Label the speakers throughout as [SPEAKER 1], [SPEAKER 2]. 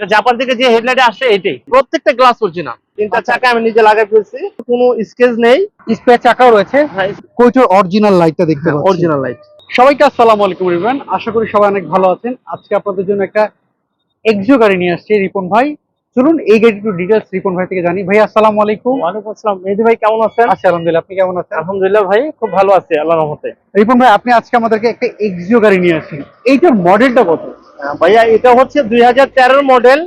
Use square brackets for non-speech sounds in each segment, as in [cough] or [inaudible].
[SPEAKER 1] এটা জাপান থেকে যে হেডলাইট আসে এটাই। প্রত্যেকটা গ্লাস অরিজিনাল তিনটা
[SPEAKER 2] আচ্ছা।
[SPEAKER 1] চাকা আমি নিজে লাগাই ফেলছি। কোনো স্কেচ নেই।
[SPEAKER 2] স্পেয়ার চাকাও রয়েছে।
[SPEAKER 1] হ্যাঁ
[SPEAKER 2] কোচের অরিজিনাল লাইটটা দেখতে পাচ্ছি।
[SPEAKER 1] অরিজিনাল লাইট
[SPEAKER 2] সবাইকে আসসালামু আলাইকুম রিপন আশা করি সবাই অনেক ভালো আছেন। আজকে আপনাদের জন্য একটা এক্সিও গাড়ি নিয়ে আসছে রিপন ভাই। চলুন এই গাড়ি একটু ডিটেলস রিপন ভাই থেকে জানি। ভাই আসসালামু আলাইকুম।
[SPEAKER 1] ওয়ালাইকুম আসসালাম। মেহেদি ভাই কেমন আছেন?
[SPEAKER 2] আচ্ছা আলহামদুলিল্লাহ। আপনি কেমন আছেন?
[SPEAKER 1] আলহামদুলিল্লাহ ভাই খুব ভালো আছে আল্লাহ রহমতে।
[SPEAKER 2] রিপন ভাই আপনি আজকে আমাদেরকে একটা এক্সিও গাড়ি নিয়ে আসছেন। এইটার মডেলটা কত?
[SPEAKER 1] ভাইয়া এটা হচ্ছে দুই হাজার মডেল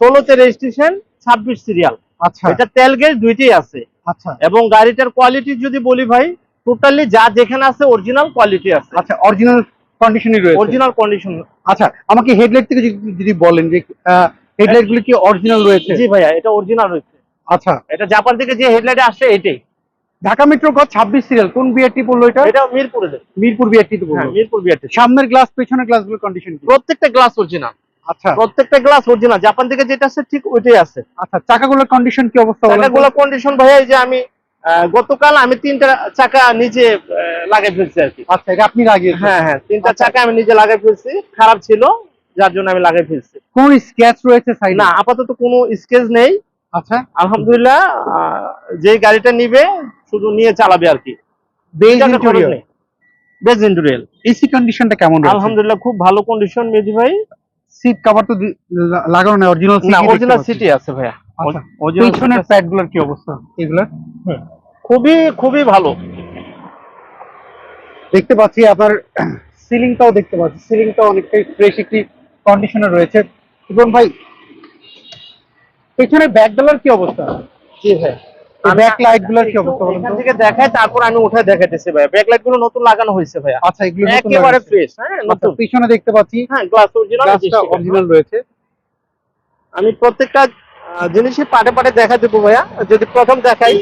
[SPEAKER 1] ষোলোতে রেজিস্ট্রেশন ছাব্বিশ সিরিয়াল
[SPEAKER 2] আচ্ছা।
[SPEAKER 1] এটা তেল গ্যাস দুইটাই আছে।
[SPEAKER 2] আচ্ছা।
[SPEAKER 1] এবং গাড়িটার কোয়ালিটি যদি বলি ভাই টোটালি যা যেখানে আছে অরিজিনাল কোয়ালিটি আছে।
[SPEAKER 2] আচ্ছা অরিজিনাল কন্ডিশনই রয়েছে।
[SPEAKER 1] অরিজিনাল কন্ডিশন
[SPEAKER 2] আচ্ছা আমাকে হেডলাইট থেকে যদি- বলেন যে হেডলাইটগুলো কি অরিজিনাল রয়েছে?
[SPEAKER 1] জি ভাইয়া এটা অরিজিনাল রয়েছে।
[SPEAKER 2] আচ্ছা।
[SPEAKER 1] এটা জাপান থেকে যে হেডলাইট আসে এটাই।
[SPEAKER 2] ঢাকা মেট্রো গ ছাব্বিশ সিরিয়াল কোন বিআরটি পড়ল এটা?
[SPEAKER 1] এটা মিরপুরে
[SPEAKER 2] মিরপুর বিআরটি তো
[SPEAKER 1] হ্যাঁ
[SPEAKER 2] পড়ল
[SPEAKER 1] মিরপুর বিআরটি
[SPEAKER 2] সামনের গ্লাস পেছনের গ্লাসগুলো কন্ডিশন
[SPEAKER 1] প্রত্যেকটা গ্লাস অরিজিনাল
[SPEAKER 2] আচ্ছা।
[SPEAKER 1] প্রত্যেকটা গ্লাস অরিজিনাল জাপান থেকে যেটা আছে ঠিক ওইটাই আছে।
[SPEAKER 2] আচ্ছা চাকাগুলোর কন্ডিশন কি অবস্থা বলেন
[SPEAKER 1] চাকাগুলো কন্ডিশন ভাইয়া এই যে আমি গতকাল আমি তিনটা চাকা নিজে লাগাই ফেলছি আর কি।
[SPEAKER 2] আচ্ছা এটা আপনি লাগিয়েছেন
[SPEAKER 1] হ্যাঁ হ্যাঁ তিনটা
[SPEAKER 2] আচ্ছা।
[SPEAKER 1] চাকা আমি নিজে লাগাই ফেলছি। খারাপ ছিল যার জন্য আমি লাগাই ফেলছি।
[SPEAKER 2] কোন স্ক্যাচ রয়েছে সাইডে
[SPEAKER 1] না আপাতত কোনো স্কেচ নেই।
[SPEAKER 2] আচ্ছা।
[SPEAKER 1] আলহামদুলিল্লাহ যে গাড়িটা নিবে শুধু নিয়ে চালাবে আর কি।
[SPEAKER 2] বেজ
[SPEAKER 1] ইন্টেরিয়াল
[SPEAKER 2] এসি কন্ডিশনটা কেমন
[SPEAKER 1] আলহামদুলিল্লাহ খুব ভালো কন্ডিশন মেজি ভাই।
[SPEAKER 2] সিট কভার তো লাগানো না অরিজিনাল
[SPEAKER 1] না অরিজিনাল সিটি আছে ভাইয়া।
[SPEAKER 2] আচ্ছা পিছনের কি অবস্থা? এগুলোর
[SPEAKER 1] খুবই খুবই ভালো।
[SPEAKER 2] দেখতে পাচ্ছি আপনার [clears throat] সিলিংটাও দেখতে পাচ্ছি। সিলিংটাও অনেকটাই ফ্রেশ একটি কন্ডিশনে রয়েছে। এবং ভাই পেছনে ব্যাক ডালার কি অবস্থা?
[SPEAKER 1] জি ভাই।
[SPEAKER 2] গুলোর কি অবস্থা বলেন
[SPEAKER 1] এখান থেকে দেখাই তারপর আমি উঠে দেখাইতেছি ভাইয়া ব্যাকলাইটগুলো নতুন লাগানো হয়েছে ভাইয়া
[SPEAKER 2] আচ্ছা এগুলো
[SPEAKER 1] একেবারে ফ্রেশ হ্যাঁ
[SPEAKER 2] আচ্ছা,
[SPEAKER 1] নতুন।
[SPEAKER 2] পিছনে দেখতে পাচ্ছি।
[SPEAKER 1] হ্যাঁ গ্লাস অরিজিনাল
[SPEAKER 2] গ্লাসটা অরিজিনাল রয়েছে।
[SPEAKER 1] আমি প্রত্যেকটা জিনিসই পাটে পাটে দেখা দেবো ভাইয়া। যদি প্রথম দেখাই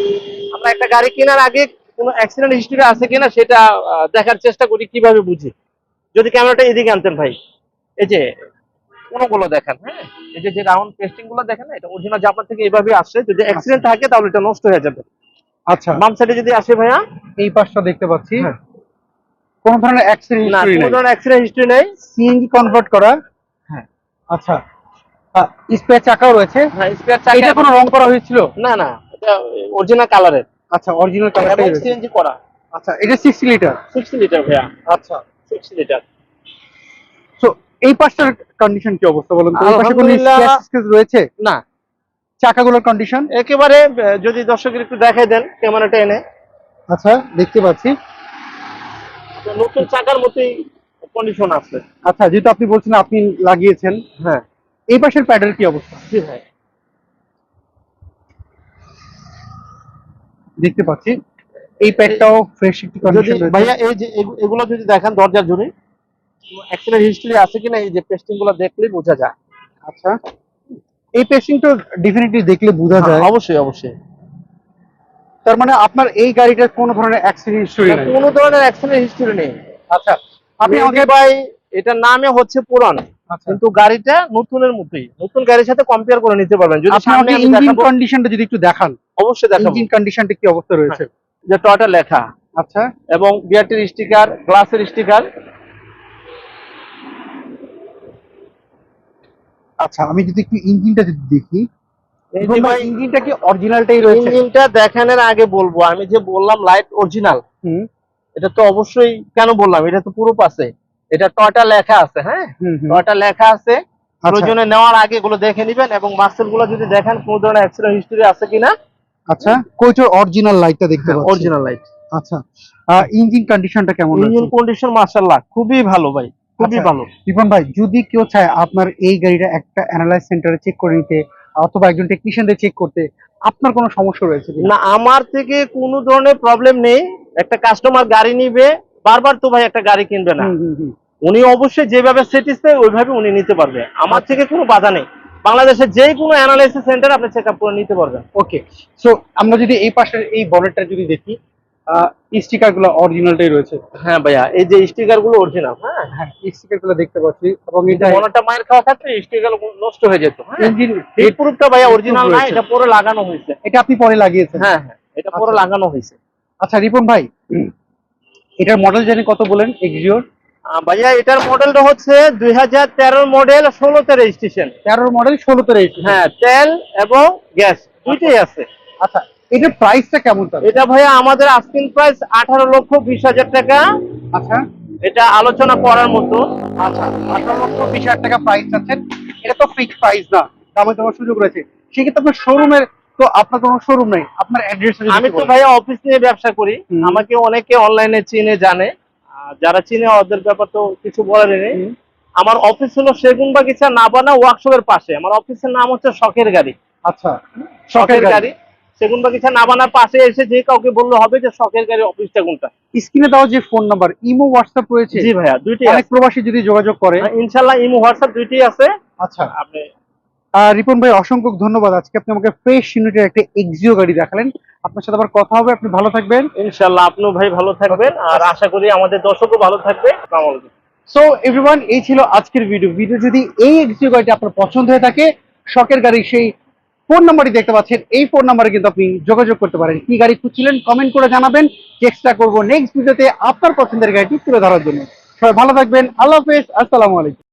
[SPEAKER 1] আমরা একটা গাড়ি কেনার আগে কোনো অ্যাক্সিডেন্ট হিস্ট্রি আছে কিনা সেটা দেখার চেষ্টা করি কীভাবে বুঝি। যদি ক্যামেরাটা এদিকে আনতেন ভাই। এই যে কোনগুলো দেখেন? হ্যাঁ। এই যে যে রাউন্ড টেস্টিংগুলো দেখেন না, এটা অরিজিনাল জাপান থেকে এইভাবে আসছে যদি অ্যাক্সিডেন্ট থাকে তাহলে এটা নষ্ট হয়ে যাবে।
[SPEAKER 2] আচ্ছা।
[SPEAKER 1] বাম সাইডে যদি আসে ভাইয়া?
[SPEAKER 2] এই পাশটা দেখতে পাচ্ছি।
[SPEAKER 1] হ্যাঁ।
[SPEAKER 2] কোন ধরনের অ্যাক্সিডেন্ট হিস্টরি
[SPEAKER 1] কোনো ধরনের অ্যাক্সিডেন্ট হিস্ট্রি নেই।
[SPEAKER 2] সিএনজি কনভার্ট করা।
[SPEAKER 1] হ্যাঁ।
[SPEAKER 2] আচ্ছা। স্পেয়ার চাকাও রয়েছে।
[SPEAKER 1] হ্যাঁ স্পেয়ার
[SPEAKER 2] এটা
[SPEAKER 1] চাকা
[SPEAKER 2] কোনো রং করা হয়েছিল?
[SPEAKER 1] না না এটা অরিজিনাল কালারের
[SPEAKER 2] আচ্ছা অরিজিনাল
[SPEAKER 1] এবং সিএনজি করা।
[SPEAKER 2] আচ্ছা এটা 60 লিটার
[SPEAKER 1] 60 লিটার ভাইয়া।
[SPEAKER 2] আচ্ছা।
[SPEAKER 1] 60 লিটার
[SPEAKER 2] এই পাশটার কন্ডিশন কি অবস্থা বলুন তো? এই পাশে কোনো স্ক্র্যাচ স্ক্র্যাচ রয়েছে?
[SPEAKER 1] না।
[SPEAKER 2] চাকাগুলোর কন্ডিশন
[SPEAKER 1] একেবারে যদি দর্শকের একটু দেখাই দেন ক্যামেরাটা এনে।
[SPEAKER 2] আচ্ছা দেখতে পাচ্ছি।
[SPEAKER 1] নতুন চাকার মতোই কন্ডিশন আছে।
[SPEAKER 2] আচ্ছা যেহেতু আপনি বলছেন আপনি লাগিয়েছেন
[SPEAKER 1] হ্যাঁ।
[SPEAKER 2] এই পাশের প্যাডের কি অবস্থা?
[SPEAKER 1] জি ভাই।
[SPEAKER 2] দেখতে পাচ্ছি। এই প্যাডটাও ফ্রেশ একটি কন্ডিশন
[SPEAKER 1] ভাইয়া এই যে এগুলো যদি দেখেন দরজার জুড়ে অ্যাক্সিডেন্ট হিস্ট্রি আছে কিনা এই যে পেস্টিংগুলো দেখলেই বোঝা যায়।
[SPEAKER 2] আচ্ছা এই পেস্টিং তো ডেফিনেটলি দেখলে বোঝা যায়।
[SPEAKER 1] হ্যাঁ, অবশ্যই অবশ্যই।
[SPEAKER 2] তার মানে আপনার এই গাড়িটার কোনো ধরনের অ্যাক্সিডেন্ট হিস্টরি নেই।
[SPEAKER 1] কোনো ধরনের অ্যাক্সিডেন্ট হিস্ট্রি নেই।
[SPEAKER 2] আচ্ছা আপনি আমাকে
[SPEAKER 1] ভাই এটার নামে হচ্ছে পুরান।
[SPEAKER 2] আচ্ছা।
[SPEAKER 1] কিন্তু গাড়িটা নতুনের মতোই। নতুন গাড়ির সাথে কম্পেয়ার করে নিতে পারবেন। যদি
[SPEAKER 2] আপনি
[SPEAKER 1] সামনে
[SPEAKER 2] ইঞ্জিন কন্ডিশনটা যদি একটু দেখান।
[SPEAKER 1] অবশ্যই দেখাবো।
[SPEAKER 2] ইঞ্জিন কন্ডিশনটা কি অবস্থা রয়েছে?
[SPEAKER 1] যে টয়টা লেখা
[SPEAKER 2] আচ্ছা।
[SPEAKER 1] এবং বিআরটির স্টিকার গ্লাসের স্টিকার
[SPEAKER 2] আচ্ছা আমি যদি একটু ইঞ্জিনটা যদি দেখি ইঞ্জিনটা কি অরিজিনালটাই রয়েছে?
[SPEAKER 1] ইঞ্জিনটা দেখানোর আগে বলব আমি যে বললাম লাইট অরিজিনাল এটা তো অবশ্যই কেন বললাম? এটা তো পুরো আছে। এটা টয়টা লেখা আছে হ্যাঁ। টয়টা লেখা আছে।
[SPEAKER 2] আচ্ছা।
[SPEAKER 1] প্রয়োজনে নেওয়ার আগে এগুলো দেখে নিবেন এবং মার্সেলগুলো যদি দেখেন কোন ধরনের অ্যাক্সিডেন্ট হিস্টরি আছে কিনা।
[SPEAKER 2] আচ্ছা কোচের অরিজিনাল লাইটটা দেখতে পাচ্ছি।
[SPEAKER 1] অরিজিনাল লাইট
[SPEAKER 2] আচ্ছা ইঞ্জিন কন্ডিশনটা কেমন
[SPEAKER 1] ইঞ্জিন কন্ডিশন মার্শাল্লাহ খুবই ভালো ভাই। খুবই
[SPEAKER 2] আচ্ছা।
[SPEAKER 1] ভালো
[SPEAKER 2] রিপন ভাই যদি কেউ চায় আপনার এই গাড়িটা একটা অ্যানালাইজ সেন্টারে চেক করে নিতে অথবা একজন টেকনিশিয়ানদের চেক করতে আপনার কোনো সমস্যা রয়েছে?
[SPEAKER 1] না আমার থেকে কোনো ধরনের প্রবলেম নেই একটা কাস্টমার গাড়ি নিবে বারবার তো ভাই একটা গাড়ি কিনবে না। উনি অবশ্যই যেভাবে স্যাটিসফাই ওইভাবে উনি নিতে পারবে আমার থেকে কোনো বাধা নেই বাংলাদেশের যে কোনো অ্যানালাইসিস সেন্টার আপনি চেক আপ করে নিতে পারবেন
[SPEAKER 2] ওকে সো আমরা যদি এই পাশের এই বনেটটা যদি দেখি স্টিকারগুলো অরিজিনালটাই রয়েছে।
[SPEAKER 1] হ্যাঁ ভাইয়া এই যে স্টিকারগুলো অরিজিনাল হ্যাঁ?
[SPEAKER 2] হ্যাঁ স্টিকারগুলো দেখতে পাচ্ছি এবং এটা
[SPEAKER 1] মনটা মায়ের খাওয়া থাকলে স্টিকার নষ্ট হয়ে যেত হ্যাঁ?
[SPEAKER 2] ইঞ্জিন
[SPEAKER 1] হিট প্রুফটা ভাইয়া অরিজিনাল না এটা পুরো লাগানো হয়েছে।
[SPEAKER 2] এটা আপনি পরে লাগিয়েছেন?
[SPEAKER 1] হ্যাঁ হ্যাঁ এটা পুরো
[SPEAKER 2] আচ্ছা।
[SPEAKER 1] লাগানো হয়েছে।
[SPEAKER 2] আচ্ছা রিপন ভাই এটার মডেল জানি কত বলেন এক্সিওর
[SPEAKER 1] ভাইয়া এটার মডেলটা হচ্ছে দুই হাজার তেরোর মডেল ষোলোতে রেজিস্ট্রেশন
[SPEAKER 2] তেরোর মডেল ষোলোতে রয়েছে
[SPEAKER 1] হ্যাঁ তেল এবং গ্যাস দুইটাই আছে।
[SPEAKER 2] আচ্ছা এটার প্রাইসটা কেমন
[SPEAKER 1] এটা ভাইয়া আমাদের আস্কিং প্রাইস আঠারো লক্ষ বিশ হাজার টাকা।
[SPEAKER 2] আচ্ছা।
[SPEAKER 1] এটা আলোচনা করার মতো।
[SPEAKER 2] আচ্ছা আঠারো লক্ষ বিশ হাজার টাকা প্রাইস চাচ্ছেন এটা তো ফিক্স প্রাইস না দামে তোমার সুযোগ রয়েছে। সেক্ষেত্রে আপনার শোরুমের তো আপনার কোনো শোরুম নেই আপনার অ্যাড্রেস
[SPEAKER 1] আমি তো ভাইয়া অফিস নিয়ে ব্যবসা করি। আমাকে অনেকে অনলাইনে চিনে জানে। আর যারা চিনে ওদের ব্যাপার তো কিছু বলার নেই। আমার অফিস হলো সেগুন বাগিচা নাবানা ওয়ার্কশপের পাশে। আমার অফিসের নাম হচ্ছে শখের গাড়ি।
[SPEAKER 2] আচ্ছা
[SPEAKER 1] শখের গাড়ি। সেগুন বাগিচা নাবানার পাশে এসে যে কাউকে বললে হবে যে শখের গাড়ি অফিসটা কোনটা?
[SPEAKER 2] স্ক্রিনে দেওয়া যে ফোন নাম্বার ইমো হোয়াটসঅ্যাপ রয়েছে?
[SPEAKER 1] জি ভাইয়া দুইটি
[SPEAKER 2] অনেক প্রবাসী যদি যোগাযোগ করে
[SPEAKER 1] ইনশাল্লাহ ইমো হোয়াটসঅ্যাপ দুইটি আছে।
[SPEAKER 2] আচ্ছা।
[SPEAKER 1] আপনি
[SPEAKER 2] রিপন ভাই অসংখ্য ধন্যবাদ। আজকে আপনি আমাকে ফ্রেশ ইউনিটের একটা এক্সিও গাড়ি দেখালেন। আপনার সাথে আবার কথা হবে আপনি ভালো থাকবেন।
[SPEAKER 1] ইনশাল্লাহ আপনিও ভাই ভালো থাকবেন। আর আশা করি আমাদের দর্শকও ভালো থাকবে। আসসালামু আলাইকুম।
[SPEAKER 2] সো এভরিওয়ান এই ছিল আজকের ভিডিও ভিডিও যদি এই এক্সিও গাড়িটি আপনার পছন্দ হয়ে থাকে শখের গাড়ি সেই ফোন নাম্বারটি দেখতে পাচ্ছেন। এই ফোন নাম্বারে কিন্তু আপনি যোগাযোগ করতে পারেন। কি গাড়ি খুঁজছিলেন কমেন্ট করে জানাবেন। চেষ্টা করব নেক্সট ভিডিওতে আপনার পছন্দের গাড়িটি তুলে ধরার জন্য। সবাই ভালো থাকবেন। আল্লাহ হাফেজ। আসসালামু আলাইকুম।